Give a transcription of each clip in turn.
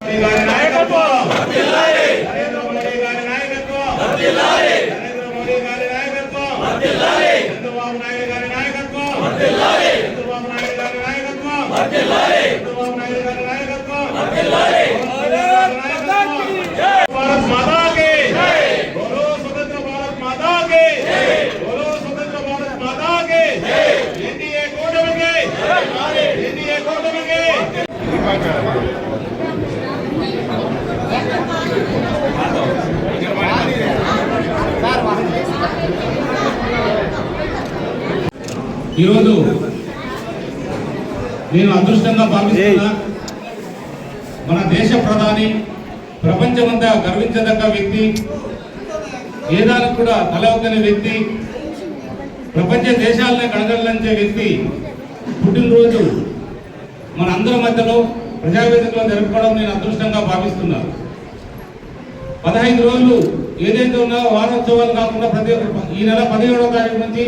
మోడీ గారి నాయకత్వం నరేంద్ర మోడీ గారి నాయకత్వం నరేంద్ర మోడీ గారి నాయకత్వం చంద్రబాబు నాయుడు గారి నాయకత్వం చంద్రబాబు నాయుడు గారి నాయకత్వం చంద్రబాబు నాయుడు గారి నాయకత్వం భారత్ మాతా కి బోలో స్వతంత్ర భారత్ మాతా కి బోలో స్వతంత్ర భారత్ మాతా కి ఎన్డీఏ కూటమికి ఎన్డీఏ కూటమికి ఈరోజు నేను అదృష్టంగా భావిస్తున్నా మన దేశ ప్రధాని ప్రపంచమంతా గర్వించదగ్గ వ్యక్తి ఏదానికి కూడా తలవకని వ్యక్తి ప్రపంచ దేశాలనే కడగలంచే వ్యక్తి పుట్టినరోజు మన అందరి మధ్యలో ప్రజావేదికలో జరుపుకోవడం నేను అదృష్టంగా భావిస్తున్నాను. పదహైదు రోజులు ఏదైతే ఉన్నా వారోత్సవాలు కాకుండా ప్రతి ఈ నెల పదిహేడవ తారీఖు నుంచి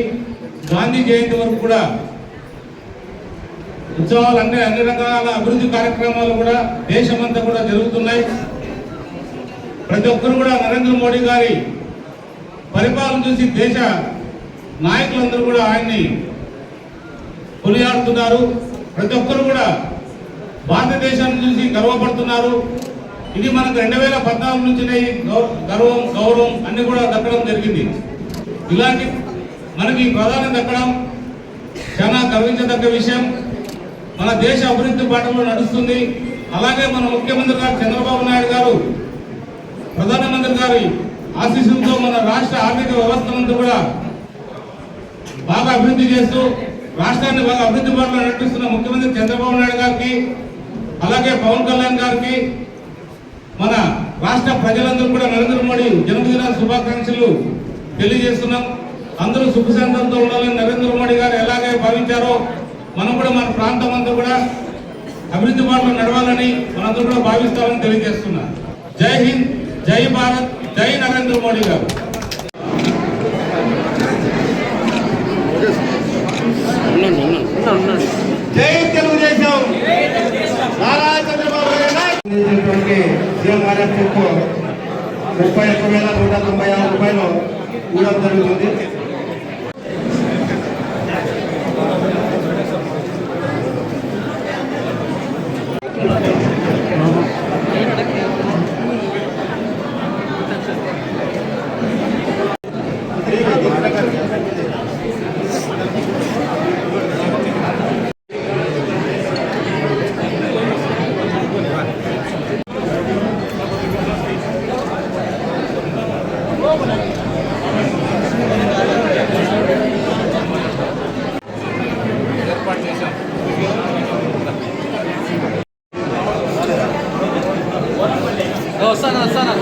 గాంధీ జయంతి వరకు కూడా ఉత్సవాలు అన్ని అన్ని రకాల అభివృద్ధి కార్యక్రమాలు కూడా దేశమంతా కూడా జరుగుతున్నాయి. ప్రతి ఒక్కరు కూడా నరేంద్ర మోడీ గారి పరిపాలన చూసి దేశ నాయకులందరూ కూడా ఆయన్ని కొనియాడుతున్నారు. ప్రతి ఒక్కరు కూడా భారతదేశాన్ని చూసి గర్వపడుతున్నారు. ఇది మనకు రెండు వేల పద్నాలుగు నుంచినే గర్వం గౌరవం అన్ని కూడా దక్కడం జరిగింది. ఇలాంటి మనకి ఈ దక్కడం చాలా గర్వించదగ్గ విషయం. మన దేశ అభివృద్ధి బాటలో నడుస్తుంది. అలాగే మన ముఖ్యమంత్రి గారు చంద్రబాబు నాయుడు గారు ప్రధానమంత్రి గారి ఆశీస్సులతో మన రాష్ట్ర ఆర్థిక వ్యవస్థ కూడా బాగా అభివృద్ధి చేస్తూ రాష్ట్రాన్ని వాళ్ళ అభివృద్ధి పనులు నడిపిస్తున్న ముఖ్యమంత్రి చంద్రబాబు నాయుడు గారికి అలాగే పవన్ కళ్యాణ్ గారికి మన రాష్ట్ర ప్రజలందరూ కూడా నరేంద్ర మోడీ జన్మదిన శుభాకాంక్షలు తెలియజేస్తున్నాం. అందరూ సుఖశాంతంతో ఉండాలని నరేంద్ర మోడీ గారు ఎలాగే భావించారో మనం కూడా మన ప్రాంతం అంతా కూడా అభివృద్ధి బాటలో నడవాలని మనందరూ కూడా భావిస్తామని తెలియజేస్తున్నా. జై హింద్ జై భారత్ జై నరేంద్ర మోడీ గారు. జై తెలుగుదేశం. నారా చంద్రబాబు సీఎం కార్యక్రమంకు ముప్పై ఒక్క వేల నూట తొంభై ఆరు రూపాయలు ఇవ్వడం జరుగుతుంది వస్తాను వస్తాను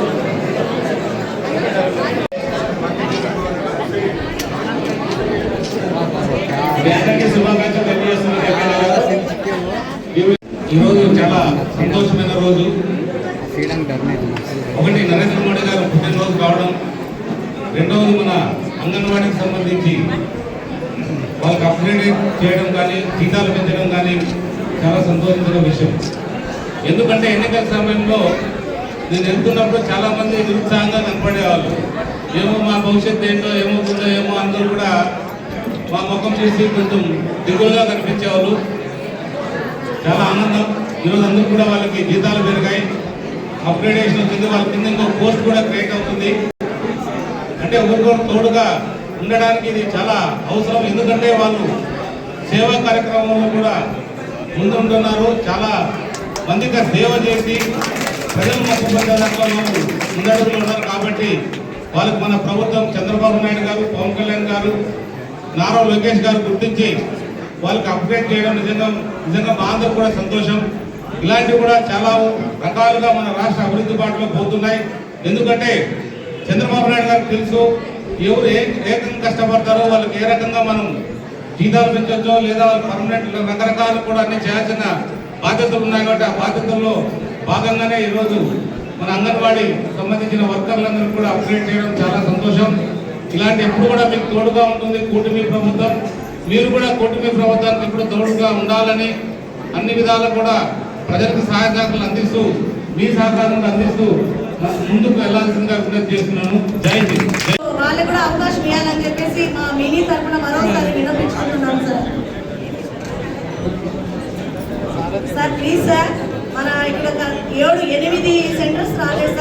మీ అందరికీ శుభాకాంక్షలు తెలియజేస్తున్నాను ఈరోజు చాలా సంతోషమైన రోజు? ఒకటి నరేంద్ర మోడీ గారు పుట్టినరోజు కావడం రెండవది మన అంగన్వాడీకి సంబంధించి వాళ్ళకి అప్గ్రేడ్ చేయడం కానీ జీతాలు పెంచడం కానీ చాలా సంతోషించిన విషయం. ఎందుకంటే ఎన్నికల సమయంలో నేను వెళ్తున్నప్పుడు చాలా మంది నిరుత్సాహంగా కనపడేవాళ్ళు. ఏమో మా భవిష్యత్తు ఏంటో ఏమవుతుందో ఏమో అందరూ కూడా మా ముఖం చూసి కొంచెం దిగులుగా కనిపించేవాళ్ళు. చాలా ఆనందం. ఈరోజు అందరూ కూడా వాళ్ళకి జీతాలు పెరిగాయి. అప్గ్రేడేషన్ వచ్చింది వాళ్ళ కింద ఇంకో పోస్ట్ కూడా క్రియేట్ అవుతుంది. అంటే ఒకరికొకరు తోడుగా ఉండడానికి ఇది చాలా అవసరం. ఎందుకంటే వాళ్ళు సేవా కార్యక్రమంలో కూడా ముందుంటున్నారు. చాలా మందిగా సేవ చేసి ప్రజలు మొక్కుబడి ముందడుగులు ఉన్నారు కాబట్టి వాళ్ళకి మన ప్రభుత్వం చంద్రబాబు నాయుడు గారు పవన్ కళ్యాణ్ గారు నారా లోకేష్ గారు గుర్తించి వాళ్ళకి అప్డేట్ చేయడం నిజంగా నిజంగా మా అందరూ కూడా సంతోషం. ఇలాంటివి కూడా చాలా రకాలుగా మన రాష్ట్ర అభివృద్ధి బాటలో పోతున్నాయి. ఎందుకంటే చంద్రబాబు నాయుడు గారికి తెలుసు ఎవరు ఏ ఏ రకంగా కష్టపడతారో వాళ్ళకి ఏ రకంగా మనం జీతాలు పెంచొచ్చో లేదా వాళ్ళు పర్మనెంట్ రకరకాలు కూడా అన్ని చేయాల్సిన బాధ్యతలు ఉన్నాయి కాబట్టి ఆ బాధ్యతల్లో భాగంగానే ఈరోజు మన అంగన్వాడీ సంబంధించిన వర్కర్లందరూ కూడా అప్గ్రేడ్ చేయడం చాలా సంతోషం. ఇలాంటి ఎప్పుడు కూడా మీకు తోడుగా ఉంటుంది కూటమి ప్రభుత్వం. మీరు కూడా కూటమి ప్రభుత్వానికి ఎప్పుడు తోడుగా ఉండాలని అన్ని విధాలు కూడా ప్రజలకు సహాయ సహకారాలు అందిస్తూ మీ సహకారం అందిస్తూ ముందుకు వెళ్ళాల్సిందిగా విజ్ఞప్తి చేస్తున్నాను. జై హింద్. వాళ్ళు కూడా అవకాశం ఇవ్వాలని చెప్పేసి మా మినీ తరఫున మరోసారి విన్నపించుకుంటున్నాం సార్. Sir please sir. మన ఇక్కడ ఏడు ఎనిమిది సెంటర్స్ రాలేదు